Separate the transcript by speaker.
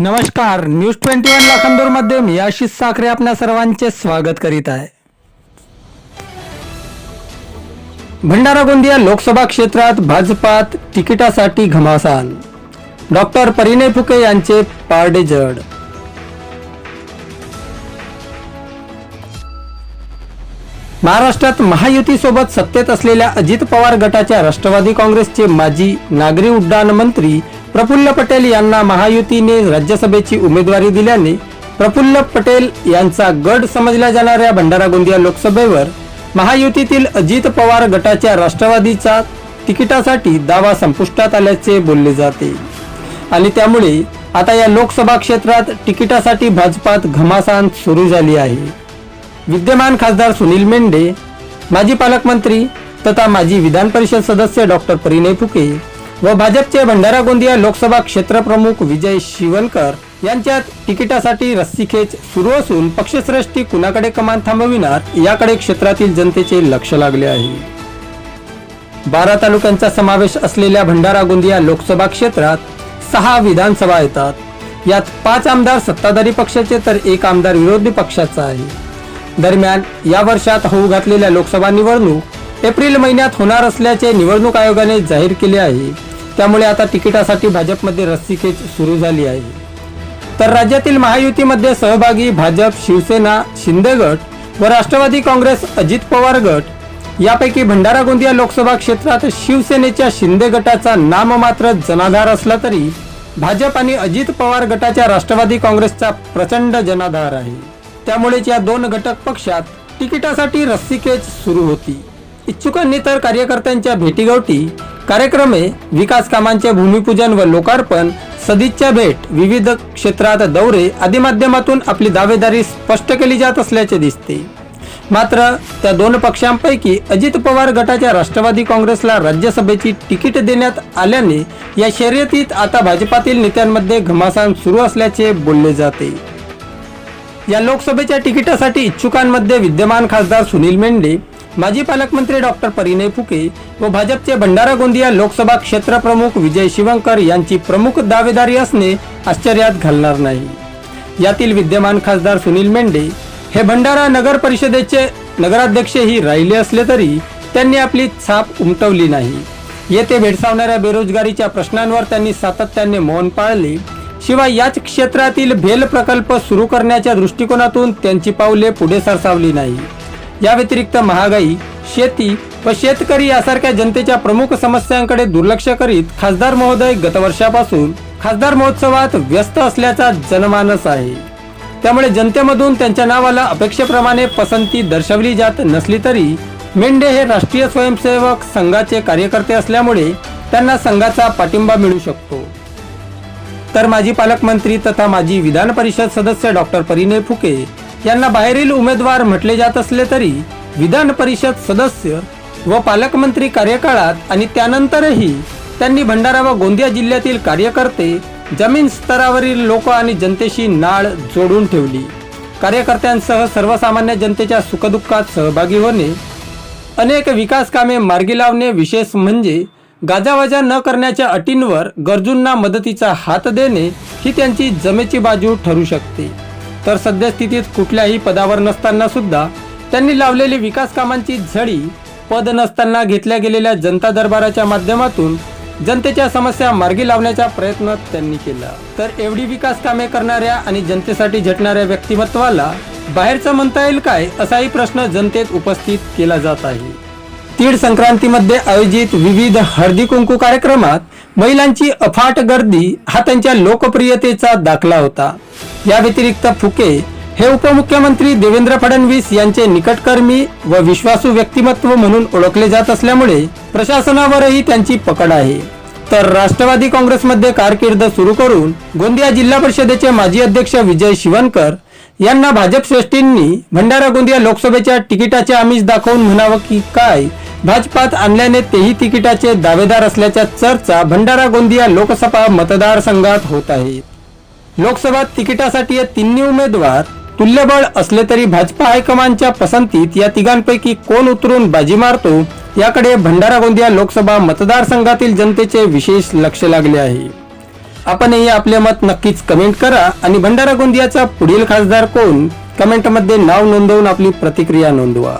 Speaker 1: नमस्कार news twenty one लाखांदूरमध्ये मी आशिष साखरे आपल्या सर्वांचे स्वागत करीत आहे. भंडारा गोंदिया लोकसभा क्षेत्रात भाजपात तिकिटासाठी घमासान. डॉक्टर परिणय फुके यांचे पारडे जड. महाराष्ट्रात महायुतीसोबत सत्तेत असलेल्या अजित पवार गटाच्या राष्ट्रवादी काँग्रेसचे माजी नागरी उड्डाण मंत्री प्रफुल्ल पटेल यांना महायुतीने राज्यसभेची उमेदवारी दिल्याने प्रफुल्ल पटेल यांचा गड समजल्या जाणाऱ्या भंडारा गोंदिया लोकसभेवर महायुतीतील अजित पवार गटाच्या राष्ट्रवादीचा तिकिटासाठी दावा संपुष्टात आल्याचे बोलले जाते. आणि त्यामुळे आता या लोकसभा क्षेत्रात तिकिटासाठी भाजपात घमासान सुरू झाली आहे. विद्यमान खासदार सुनील मेंढे माजी पालकमंत्री तथा माजी विधान परिषद सदस्य डॉक्टर परिणय फुके व भाजपचे भंडारा गोंदिया लोकसभा क्षेत्र प्रमुख विजय शिवनकर यांच्यात तिकिटासाठी रस्सीखेच सुरू असून पक्षश्रेष्ठी कुणाकडे कमान थांबविणार याकडे क्षेत्रातील जनतेचे लक्ष लागले आहे. बारा तालुक्यांचा समावेश असलेल्या भंडारा गोंदिया लोकसभा क्षेत्रात सहा विधानसभा येतात. यात पाच आमदार सत्ताधारी पक्षाचे तर एक आमदार विरोधी पक्षाचा आहे. दरम्यान या वर्षात होऊ घातलेल्या लोकसभा निवडणूक एप्रिल महिन्यात होणार असल्याचे निवडणूक आयोगाने जाहीर केले आहे. त्यामुळे आता तिकिटासाठी भाजपमध्ये रस्सीखेच सुरू झाली आहे. तर राज्यातील महायुतीमध्ये सहभागी भाजप शिवसेना शिंदे गट व राष्ट्रवादी काँग्रेस अजित पवार गट यापैकी भंडारा गोंदिया लोकसभा क्षेत्रात शिवसेनेच्या शिंदे गटाचा नाममात्र जनाधार असला तरी भाजप आणि अजित पवार गटाच्या राष्ट्रवादी काँग्रेसचा प्रचंड जनाधार आहे. त्यामुळेच या दोन घटक पक्षात तिकिटासाठी रस्सीखेच सुरू होती. इच्छुकांनी तर कार्यकर्त्यांच्या भेटीगावठी कार्यक्रमे विकास कामांचे भूमिपूजन व लोकार्पण सदिच्छा भेट विविध क्षेत्रात दौरे आदी माध्यमातून आपली दावेदारी स्पष्ट केली जात असल्याचे दिसते. मात्र त्या दोन पक्षांपैकी अजित पवार गटाच्या राष्ट्रवादी काँग्रेसला राज्यसभेची तिकीट देण्यात आल्याने या शर्यतीत आता भाजपातील नेत्यांमध्ये घमासान सुरू असल्याचे बोलले जाते. या लोकसभेच्या तिकिटासाठी इच्छुकांमध्ये विद्यमान खासदार सुनील मेंढे माजी पालकमंत्री डॉक्टर परिणय फुके व भाजपचे भंडारा गोंदिया लोकसभा क्षेत्र प्रमुख विजय शिवंकर यांची प्रमुख दावेदारी असणे आश्चर्यात घालणार नाही. यातील विद्यमान खासदार सुनील मेंढे हे भंडारा नगर परिषदेचे नगराध्यक्षही राहिले असले तरी त्यांनी आपली छाप उमटवली नाही. येथे भेडसावणाऱ्या बेरोजगारीच्या प्रश्नांवर त्यांनी सातत्याने मौन पाळले. शिवाय याच क्षेत्रातील भेल प्रकल्प सुरू करण्याच्या दृष्टिकोनातून त्यांची पावले पुढे सरसावली नाही. या व्यतिरिक्त महागाई शेती व शेतकरी यासारख्या जनतेच्या प्रमुख समस्यांकडे दुर्लक्ष करीत खासदार महोदय गतवर्षापासून खासदार महोत्सवात व्यस्त असल्याचा जनमानस आहे. त्यामुळे जनतेमधून त्यांच्या नावाला अपेक्षेप्रमाणे पसंती दर्शवली जात नसली तरी मेंढे हे राष्ट्रीय स्वयंसेवक संघाचे कार्यकर्ते असल्यामुळे त्यांना संघाचा पाठिंबा मिळू शकतो. तर माजी पालकमंत्री तथा माजी विधान परिषद सदस्य डॉक्टर परिणय फुके यांना बाहेरील उमेदवार म्हटले जात असले तरी विधान परिषद सदस्य व पालकमंत्री कार्यकाळात आणि त्यानंतरही त्यांनी भंडारा व गोंदिया जिल्ह्यातील कार्यकर्ते जमीन स्तरावरील लोक आणि जनतेशी नाळ जोडून ठेवली. कार्यकर्त्यांसह सर्वसामान्य जनतेच्या सुखदुःखात सहभागी होणे अनेक विकास कामे मार्गी लावणे विशेष म्हणजे गाजावाजा न करण्याच्या अटींवर गरजूंना मदतीचा हात देणे ही त्यांची जमेची बाजू ठरू शकते. तर सद्यस्थितीत कुठल्याही पदावर नसताना सुद्धा त्यांनी लावलेली विकास कामांची झडी पद नसताना घेतल्या गेलेल्या जनता दरबाराच्या माध्यमातून जनतेच्या समस्या मार्गी लावण्याचा प्रयत्न त्यांनी केला. तर एवढी विकास कामे करणाऱ्या आणि जनतेसाठी झटणाऱ्या व्यक्तिमत्वाला बाहेरचं म्हणता येईल काय असाही प्रश्न जनतेत उपस्थित केला जात आहे. तीळ संक्रांतीमध्ये आयोजित विविध हळदी कुंकू कार्यक्रमात महिलांची अफाट गर्दी हा त्यांच्या लोकप्रियतेचा दाखला होता. या व्यतिरिक्त फुके हे उपमुख्यमंत्री देवेंद्र फडणवीस यांचे निकटकर्मी व विश्वासू व्यक्तिमत्व म्हणून ओळखले जात असल्यामुळे प्रशासनावरही त्यांची पकड आहे. तर राष्ट्रवादी काँग्रेसमध्ये कारकीर्द सुरू करून गोंदिया जिल्हा परिषदेचे माजी अध्यक्ष विजय शिवनकर यांना भाजप श्रेष्ठींनी भंडारा गोंदिया लोकसभेच्या तिकिटाचे आमिष दाखवून म्हणावं की काय भाजपात आणल्याने तेही तिकिटाचे दावेदार असल्याच्या चर्चा भंडारा गोंदिया लोकसभा मतदारसंघात होत आहेत. लोकसभा तिकिटासाठी या तिन्ही उमेदवार तुल्यबळ असले तरी भाजपा हायकमांडच्या पसंतीत या तिघांपैकी कोण उतरून बाजी मारतो याकडे भंडारा गोंदिया लोकसभा मतदारसंघातील जनतेचे विशेष लक्ष लागले आहे. आपणही आपले मत नक्कीच कमेंट करा आणि भंडारा गोंदियाचा पुढील खासदार कोण? कमेंटमध्ये नाव नोंदवून आपली प्रतिक्रिया नोंदवा.